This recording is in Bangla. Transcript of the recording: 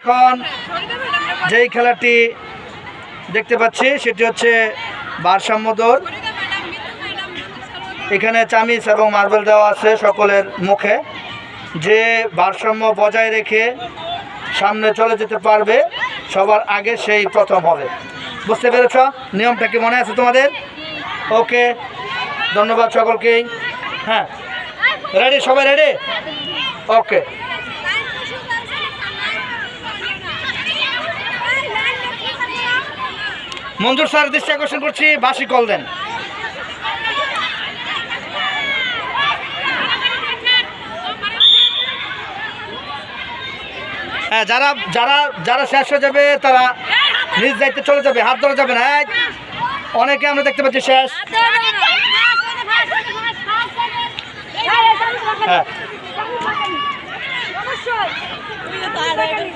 এখন যেই খেলাটি দেখতে পাচ্ছি, সেটি হচ্ছে ভারসাম্য দৌড়। এখানে চামিচ এবং মার্বেল দেওয়া আছে সকলের মুখে। যে ভারসাম্য বজায় রেখে সামনে চলে যেতে পারবে, সবার আগে সেই প্রথম হবে। বুঝতে পেরেছ? নিয়মটা কি মনে আছে তোমাদের? ওকে ধন্যবাদ সকলকেই। হ্যাঁ রেডি সবাই রেডি ওকে মঞ্জুর স্যার দৃষ্টি আকর্ষণ করছি বাসি কল দেন। হ্যাঁ যারা যারা যারা শেষ হয়ে যাবে, তারা নিজ দায়িত্বে চলে যাবে, হাত ধরা যাবে না। অনেকে আমরা দেখতে পাচ্ছি শেষ। হ্যাঁ।